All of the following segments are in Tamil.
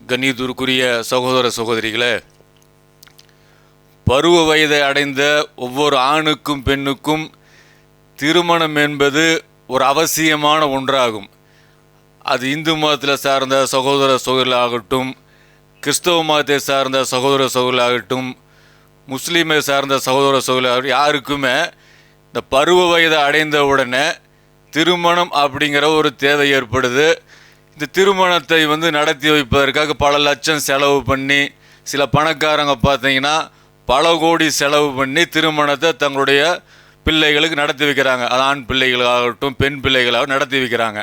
கண்ணியத்திற்குரிய சகோதர சகோதரிகளே பருவ வயதை அடைந்த ஒவ்வொரு ஆணுக்கும் பெண்ணுக்கும் திருமணம் என்பது ஒரு அவசியமான ஒன்றாகும். அது இந்து மதத்தில் சார்ந்த சகோதர சகோதரர்களாகட்டும் கிறிஸ்தவ மதத்தை சார்ந்த சகோதர சகோதரர்களாகட்டும் முஸ்லீமை சார்ந்த சகோதர சகோதரர் யாருக்குமே இந்த பருவ வயதை அடைந்த உடனே திருமணம் அப்படிங்கிற ஒரு தேவை ஏற்படுது. இந்த திருமணத்தை வந்து நடத்தி வைப்பதற்காக பல லட்சம் செலவு பண்ணி சில பணக்காரங்க பார்த்தீங்கன்னா பல கோடி செலவு பண்ணி திருமணத்தை தங்களுடைய பிள்ளைகளுக்கு நடத்தி வைக்கிறாங்க. அது ஆண் பிள்ளைகளாகட்டும் பெண் பிள்ளைகளாகவும் நடத்தி வைக்கிறாங்க.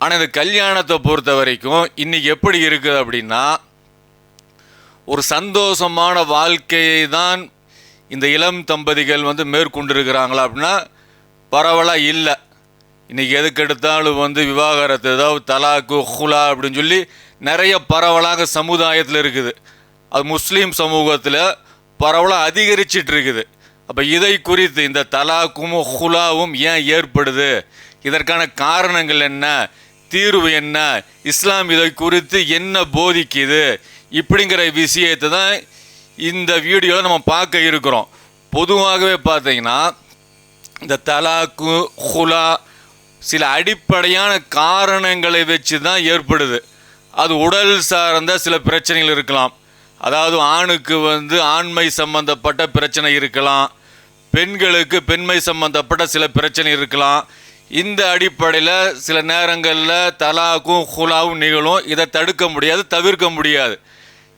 ஆனால் இந்த கல்யாணத்தை பொறுத்த வரைக்கும் இன்றைக்கி எப்படி இருக்குது அப்படின்னா ஒரு சந்தோஷமான வாழ்க்கையை தான் இந்த இளம் தம்பதிகள் வந்து மேற்கொண்டிருக்கிறாங்களா அப்படின்னா பரவலாக இல்லை. இன்றைக்கி எதுக்கு எடுத்தாலும் வந்து விவாகரத்து ஏதாவது தலாக்கு ஹுலா அப்படின்னு சொல்லி நிறைய பரவலாக சமுதாயத்தில் இருக்குது. அது முஸ்லீம் சமூகத்தில் பரவலாக அதிகரிச்சிட்டு இருக்குது. அப்போ இதை குறித்து இந்த தலாக்கும் ஹுலாவும் ஏன் ஏற்படுது? இதற்கான காரணங்கள் என்ன? தீர்வு என்ன? இஸ்லாம் இதை குறித்து என்ன போதிக்குது? இப்படிங்கிற விஷயத்தை தான் இந்த வீடியோவில் நம்ம பார்க்க இருக்கிறோம். பொதுவாகவே பார்த்தீங்கன்னா இந்த தலாக்கு ஹுலா சில அடிப்படையான காரணங்களை வச்சு தான் ஏற்படுது. அது உடல் சார்ந்த சில பிரச்சனைகள் இருக்கலாம். அதாவது ஆணுக்கு வந்து ஆண்மை சம்பந்தப்பட்ட பிரச்சனை இருக்கலாம். பெண்களுக்கு பெண்மை சம்பந்தப்பட்ட சில பிரச்சனை இருக்கலாம். இந்த அடிப்படையில் சில நேரங்களில் தலாக்கும் ஹுலாவும் நிகழும். இதை தடுக்க முடியாது தவிர்க்க முடியாது.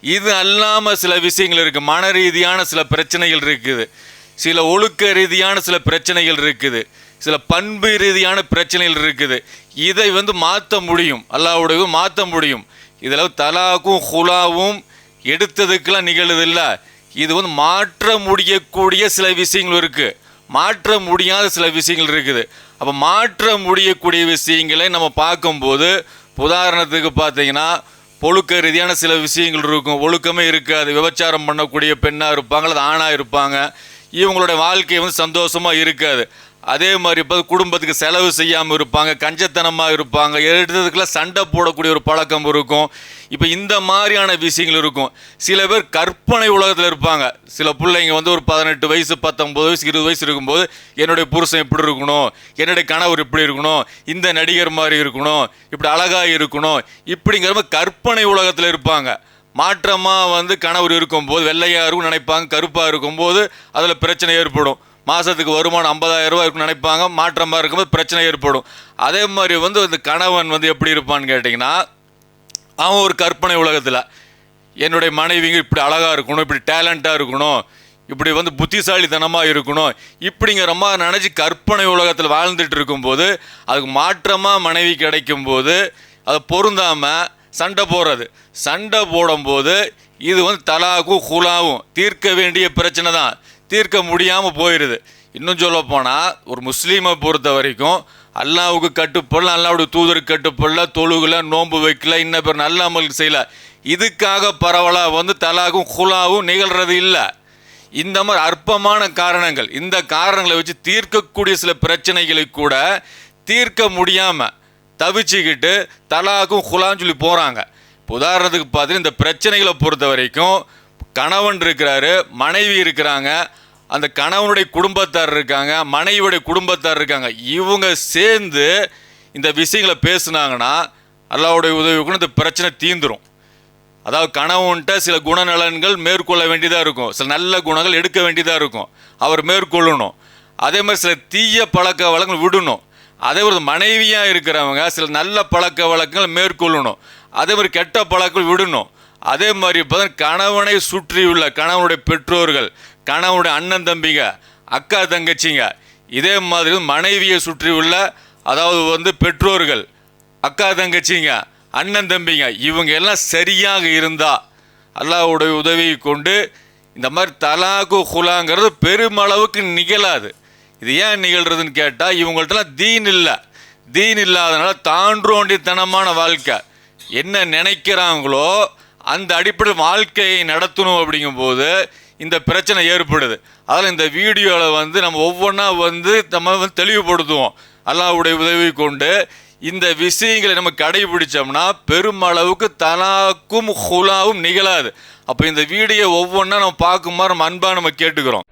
இது அல்லாமல் சில விஷயங்கள் இருக்குது மன ரீதியான சில பிரச்சனைகள் இருக்குது. சில ஒழுக்க ரீதியான சில பிரச்சனைகள் இருக்குது. சில பண்பு ரீதியான பிரச்சனைகள் இருக்குது. இதை வந்து மாற்ற முடியும். அல்லாவுடைய மாற்ற முடியும். இதில் தலாக்கும் ஹுலாவும் எடுத்ததுக்கெல்லாம் நிகழுதில்ல இது வந்து மாற்ற முடியக்கூடிய சில விஷயங்கள் இருக்குது மாற்ற முடியாத சில விஷயங்கள் இருக்குது. அப்போ மாற்ற முடியக்கூடிய விஷயங்களை நம்ம பார்க்கும்போது உதாரணத்துக்கு பார்த்தீங்கன்னா ஒழுக்க ரீதியான சில விஷயங்கள் இருக்கும். ஒழுக்கமே இருக்காது. விபச்சாரம் பண்ணக்கூடிய பெண்ணாக இருப்பாங்க அல்லது ஆணாக இருப்பாங்க. இவங்களுடைய வாழ்க்கை வந்து சந்தோஷமாக இருக்காது. அதே மாதிரி இப்போ குடும்பத்துக்கு செலவு செய்யாமல் இருப்பாங்க கஞ்சத்தனமாக இருப்பாங்க எடுத்ததுக்கெல்லாம் சண்டை போடக்கூடிய ஒரு பழக்கம் இருக்கும். இப்போ இந்த மாதிரியான விஷயங்கள் இருக்கும். சில பேர் கற்பனை உலகத்தில் இருப்பாங்க. சில பிள்ளைங்க வந்து ஒரு பதினெட்டு வயசு பத்தொம்பது வயசு இருபது வயசு இருக்கும்போது என்னுடைய புருஷன் இப்படி இருக்கணும் என்னுடைய கணவர் இப்படி இருக்கணும் இந்த நடிகர் மாதிரி இருக்கணும் இப்படி அழகாக இருக்கணும் இப்படிங்கிற மாதிரி கற்பனை உலகத்தில் இருப்பாங்க. மாற்றமாக வந்து கணவர் இருக்கும்போது வெள்ளையாக இருக்கும் நினைப்பாங்க கருப்பாக இருக்கும்போது அதில் பிரச்சனை ஏற்படும். மாதத்துக்கு வருமானம் ஐம்பதாயிரம் ரூபாய் இருக்குன்னு நினைப்பாங்க மாற்றமாக இருக்கும்போது பிரச்சனை ஏற்படும். அதே மாதிரி வந்து இந்த கணவன் வந்து எப்படி இருப்பான்னு கேட்டிங்கன்னா அவன் ஒரு கற்பனை உலகத்தில். என்னுடைய மனைவிங்க இப்படி அழகாக இருக்கணும் இப்படி டேலண்ட்டாக இருக்கணும் இப்படி வந்து புத்திசாலித்தனமாக இருக்கணும் இப்படிங்கிற மாதிரி நினச்சி கற்பனை உலகத்தில் வாழ்ந்துட்டு இருக்கும்போது அதுக்கு மாற்றமாக மனைவி கிடைக்கும்போது அதை பொருந்தாமல் சண்டை போடுறது. சண்டை போடும்போது இது வந்து தலாக்கும் ஹுலாவும் தீர்க்க வேண்டிய பிரச்சனை தான். தீர்க்க முடியாமல் போயிடுது இன்னும் சொல்ல போனால் ஒரு முஸ்லீமை பொறுத்த வரைக்கும் அல்லாவுக்கு கட்டுப்படல அல்லாவுடைய தூதருக்கு கட்டுப்படல தொழுகல நோன்பு வைக்கல இன்ன பேர் நல்ல அமல் செய்யலை. இதுக்காக பரவலாக வந்து தலாகும் ஹுலாவும் நிகழ்கிறது இல்லை. இந்த மாதிரி அற்பமான காரணங்கள் இந்த காரணங்களை வச்சு தீர்க்கக்கூடிய சில பிரச்சனைகளை கூட தீர்க்க முடியாமல் தவிச்சுக்கிட்டு தலாக்கும் ஹுலான்னு சொல்லி போகிறாங்க இப்போ உதாரணத்துக்கு பார்த்தீங்கன்னா இந்த பிரச்சனைகளை பொறுத்த வரைக்கும் கணவன் இருக்கிறாரு மனைவி இருக்கிறாங்க அந்த கணவனுடைய குடும்பத்தார் இருக்காங்க மனைவியுடைய குடும்பத்தார் இருக்காங்க. இவங்க சேர்ந்து இந்த விஷயங்களை பேசுனாங்கன்னா அல்லாவுடைய உதவி இந்த பிரச்சனை தீந்துடும் அதாவது கணவன்கிட்ட சில குணநலன்கள் மேற்கொள்ள வேண்டியதாக இருக்கும். சில நல்ல குணங்கள் எடுக்க வேண்டியதாக இருக்கும். அவர் மேற்கொள்ளணும். அதே மாதிரி சில தீய பழக்க வழக்கங்கள் விடணும். அதே மாதிரி மனைவியாக இருக்கிறவங்க சில நல்ல பழக்க வழக்கங்கள் மேற்கொள்ளணும். அதே மாதிரி கெட்ட பழக்கம் விடணும். அதே மாதிரி இப்போ கணவனை சுற்றியுள்ள கணவனுடைய பெற்றோர்கள் கணவனுடைய அண்ணன் தம்பிங்க அக்கா தங்கச்சிங்க இதே மாதிரி மனைவியை சுற்றியுள்ள அதாவது வந்து பெற்றோர்கள் அக்கா தங்கச்சிங்க அண்ணன் தம்பிங்க இவங்க எல்லாம் சரியாக இருந்தால் அல்லாவுடைய உதவியை கொண்டு இந்த மாதிரி தலாக்கு ஹுலாங்கிறது பெருமளவுக்கு நிகழாது. இது ஏன் நிகழ்கிறதுன்னு கேட்டால் இவங்கள்ட்டலாம் தீன் இல்லை. தீன் இல்லாதனால தான்றோண்டித்தனமான வாழ்க்கை. என்ன நினைக்கிறாங்களோ அந்த அடிப்படையில் வாழ்க்கையை நடத்தணும் அப்படிங்கும்போது இந்த பிரச்சனை ஏற்படுது. அதில் இந்த வீடியோவில் வந்து நம்ம ஒவ்வொன்றா வந்து நம்ம வந்து தெளிவுபடுத்துவோம். அல்லாவுடைய உதவி கொண்டு இந்த விஷயங்களை நம்ம கடைபிடிச்சோம்னா பெருமளவுக்கு தலாக்கும் ஹுலாவும் நிகழாது. அப்போ இந்த வீடியோ ஒவ்வொன்றா நம்ம பார்க்குமாறு நம்ம அன்பாக நம்ம கேட்டுக்கிறோம்.